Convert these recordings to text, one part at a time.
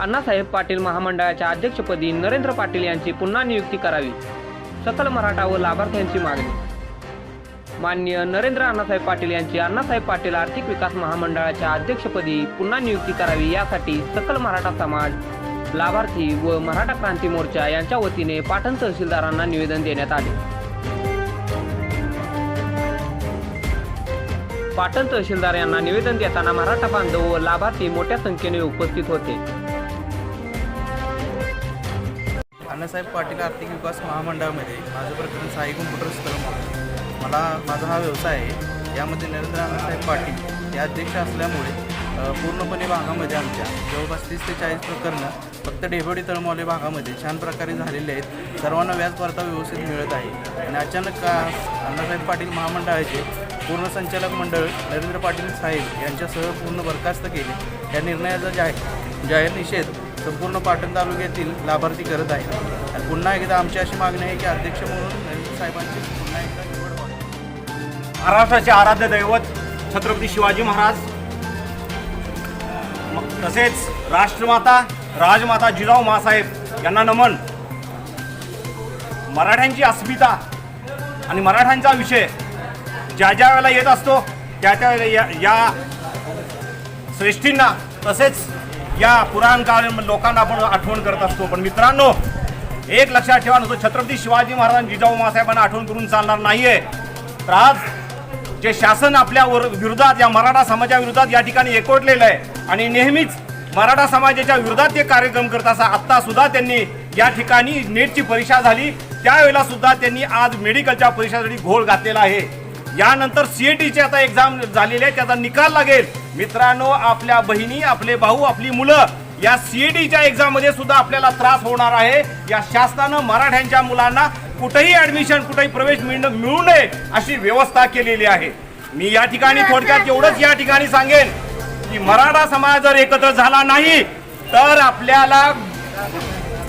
अण्णासाहेब पाटील महामंडळाच्या अध्यक्षपदी नरेंद्र पाटील यांची पुन्हा नियुक्ती करावी. सकल मराठा व लाभार्थ्यांची मागणी. मान्य नरेंद्र अण्णासाहेब पाटील यांची अण्णासाहेब पाटील आर्थिक विकास महामंडळाच्या अध्यक्षपदी पुन्हा नियुक्ती करावी यासाठी सकल मराठा समाज लाभार्थी व मराठा क्रांती मोर्चा यांच्या वतीने पाटण तहसीलदारांना निवेदन देण्यात आले. पाटण तहसीलदार यांना निवेदन देताना मराठा बांधव व लाभार्थी मोठ्या संख्येने उपस्थित होते. अण्णासाहेब पाटील आर्थिक विकास महामंडळामध्ये माझं प्रकरण साई कम्प्युटर स्थळ मला माझा हा व्यवसाय आहे. यामध्ये नरेंद्र अण्णासाहेब पाटील हे अध्यक्ष असल्यामुळे पूर्णपणे भागामध्ये आमच्या जवळपास तीस ते चाळीस प्रकरणं फक्त डेबोडी तळमावले भागामध्ये छान प्रकारे झालेले आहेत. सर्वांना व्याज वार्ता व्यवस्थित मिळत आहे. आणि अचानक का अण्णासाहेब पाटील महामंडळाचे पूर्ण संचालक मंडळ नरेंद्र पाटील साहेब यांच्यासह पूर्ण बरखास्त केले. या निर्णयाचा जाहीर जाहीर निषेध संपूर्ण पाटण तालुक्यातील लाभार्थी करत आहे आणि पुन्हा एकदा आमची अशी मागणी आहे की अध्यक्ष म्हणून साहेबांची पुन्हा एकदा निवड व्हावी. महाराष्ट्राचे आराध्य दैवत छत्रपती शिवाजी महाराज. तसेच राष्ट्रमाता राजमाता जिजाऊ मासाहेब यांना नमन. मराठ्यांची अस्मिता आणि मराठ्यांचा विषय ज्या ज्या वेळेला येत असतो त्या त्या वेळेला या श्रेष्ठींना तसेच या पुराणकाळ लोकांना आपण आठवण करत असतो. पण मित्रांनो एक लक्षात ठेवा नव्हतं छत्रपती शिवाजी महाराज जिजाऊ मासाहेबांना आठवण करून चालणार नाहीये. तर आज जे शासन आपल्या विरोधात या मराठा समाजाविरोधात या ठिकाणी एकवटलेलं आहे आणि नेहमीच मराठा समाजाच्या विरोधात ते कार्यक्रम करत असा आत्ता सुद्धा त्यांनी या ठिकाणी नेटची परीक्षा झाली. त्यावेळेला सुद्धा त्यांनी आज मेडिकलच्या परीक्षेसाठी घोळ घातलेला आहे. यानंतर सीएटीची आता एक्झाम झालेली आहे. त्याचा निकाल लागेल. मित्रांनो आपल्या बहिणी आपले भाऊ आपली मुलं या सीएटीच्या एक्झाममध्ये सुद्धा आपल्याला त्रास होणार आहे. या शासनानं मराठ्यांच्या मुलांना कुठेही ऍडमिशन कुठेही प्रवेश मिळणं मिळू नये अशी व्यवस्था केलेली आहे. मी या ठिकाणी थोडक्यात एवढंच या ठिकाणी सांगेन की मराठा समाज जर एकत्र झाला नाही तर आपल्याला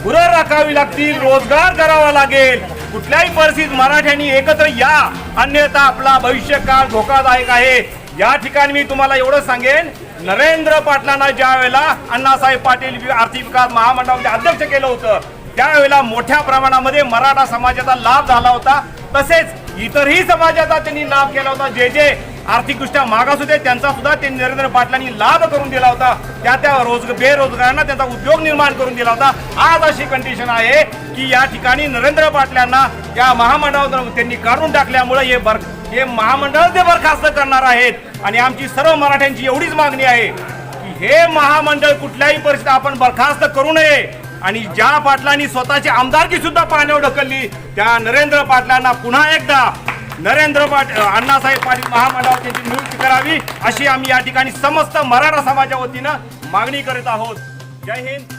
गुरं राखावी लागतील रोजगार करावा लागेल. कुठल्याही परिस्थितीत मराठ्यांनी एकत्र या. अन्यथा आपला भविष्यकाळ धोकादायक आहे. या ठिकाणी मी तुम्हाला एवढं सांगेन नरेंद्र पाटलांना ज्या वेळेला अण्णासाहेब पाटील आर्थिक विकास महामंडळामध्ये अध्यक्ष केलं होतं त्यावेळेला मोठ्या प्रमाणामध्ये मराठा समाजाचा लाभ झाला होता. तसेच इतरही समाजाचा त्यांनी लाभ केला होता. जे जे आर्थिकदृष्ट्या मागास होते त्यांचा सुद्धा त्यांनी नरेंद्र पाटलांनी लाभ करून दिला होता. त्या त्या रोज बेरोजगारांना त्यांचा उद्योग निर्माण करून दिला होता. आज अशी कंडिशन आहे की या ठिकाणी नरेंद्र पाटलांना या महामंडळातून त्यांनी काढून टाकल्यामुळे हे बर हे महामंडळ ते बरखास्त करणार आहेत. आणि आमची सर्व मराठ्यांची एवढीच मागणी आहे की हे महामंडळ कुठल्याही परिस्थितीत आपण बरखास्त करू नये. आणि ज्या पाटलांनी स्वतःची आमदारकी सुद्धा पाण्यावर ढकलली त्या नरेंद्र पाटलांना पुन्हा एकदा नरेंद्र पाट अण्णासाहेब पाटील महामंडळावर त्यांची नियुक्ती करावी अशी आम्ही या ठिकाणी समस्त मराठा समाजाच्या वतीनं मागणी करीत आहोत. जय हिंद.